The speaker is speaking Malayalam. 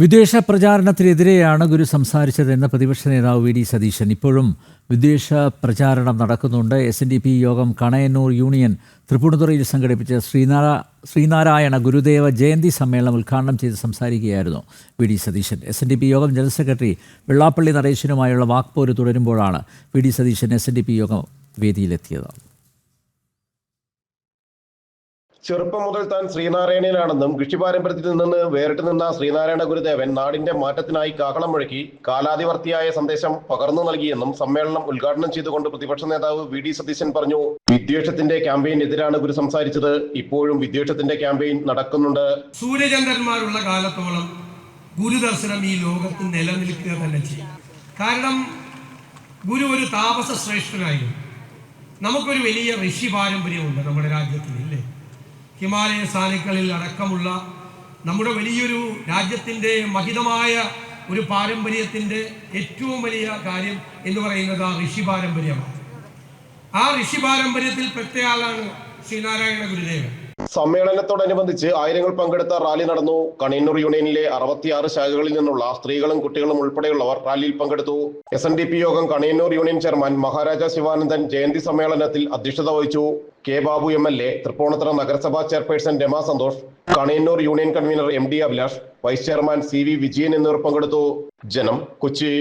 വിദ്വേഷ പ്രചാരണത്തിനെതിരെയാണ് ഗുരു സംസാരിച്ചതെന്ന് പ്രതിപക്ഷ നേതാവ് വി ഡി സതീശൻ. ഇപ്പോഴും വിദേശ പ്രചാരണം നടക്കുന്നുണ്ട്. എസ് എൻ ഡി പി യോഗം കണയന്നൂർ യൂണിയൻ തൃപ്പൂണിത്തുറയിൽ സംഘടിപ്പിച്ച ശ്രീനാരാ ശ്രീനാരായണ ഗുരുദേവ ജയന്തി സമ്മേളനം ഉദ്ഘാടനം ചെയ്ത് സംസാരിക്കുകയായിരുന്നു V D Satheesan. S N D P യോഗം ജനറൽ സെക്രട്ടറി വെള്ളാപ്പള്ളി നടേശനുമായുള്ള വാക്പോര് തുടരുമ്പോഴാണ് V D Satheesan S N D P യോഗം വേദിയിലെത്തിയത്. ചെറുപ്പം മുതൽ താൻ ശ്രീനാരായണനാണെന്നും കൃഷി പാരമ്പര്യത്തിൽ നിന്ന് വേറിട്ട് നിന്ന ശ്രീനാരായണ ഗുരുദേവൻ നാടിന്റെ മാറ്റത്തിനായി കാഹളം മുഴക്കി കാലാതിവർത്തിയായ സന്ദേശം പകർന്നു നൽകിയെന്നും സമ്മേളനം ഉദ്ഘാടനം ചെയ്തുകൊണ്ട് പ്രതിപക്ഷ നേതാവ് വി ഡി സതീശൻ പറഞ്ഞു. വിദ്വേഷത്തിന്റെ ക്യാമ്പയിൻ എതിരാണ് ഗുരു സംസാരിച്ചത്. ഇപ്പോഴും വിദ്വേഷത്തിന്റെ ക്യാമ്പയിൻ നടക്കുന്നുണ്ട്. സൂര്യചന്ദ്രന്മാരുള്ള കാലത്തോളം ഗുരുദർശനം ഈ ലോകത്ത് നിലനിൽക്കുക തന്നെ ചെയ്യും. കാരണം ഗുരു ഒരു താപസ ശ്രേഷ്ഠനായിരുന്നു. നമുക്കൊരു വലിയ ഋഷി പാരമ്പര്യമുണ്ട് നമ്മുടെ രാജ്യത്തിൽ ഇല്ലേ ഹിമാലയ സാനുക്കളിൽ അടക്കമുള്ള നമ്മുടെ വലിയൊരു രാജ്യത്തിന്റെ മഹിതമായ ഒരു പാരമ്പര്യത്തിന്റെ ഏറ്റവും വലിയ കാര്യം എന്ന് പറയുന്നത് ആ ഋഷി പാരമ്പര്യമാണ്. ആ ഋഷി പാരമ്പര്യത്തിൽ പെട്ടയാളാണ് ശ്രീനാരായണ ഗുരുദേവൻ. സമ്മേളനത്തോടനുബന്ധിച്ച് ആയിരങ്ങൾ പങ്കെടുത്ത റാലി നടന്നു. കണിയന്നൂർ യൂണിയനിലെ അറുപത്തിയാറ് ശാഖകളിൽ നിന്നുള്ള സ്ത്രീകളും കുട്ടികളും ഉൾപ്പെടെയുള്ളവർ റാലിയിൽ പങ്കെടുത്തു. എസ് എൻ ഡി പി യോഗം കണിയന്നൂർ യൂണിയൻ ചെയർമാൻ മഹാരാജ ശിവാനന്ദൻ ജയന്തി സമ്മേളനത്തിൽ അധ്യക്ഷത വഹിച്ചു. K Babu M L A Thrippunithura നഗരസഭാ chairperson Rama Santhosh Kaniyannur union convener M D Abhilash vice chairman C V Vijayan എന്നിവർ പങ്കെടുത്തു. ജനം കൊച്ചി.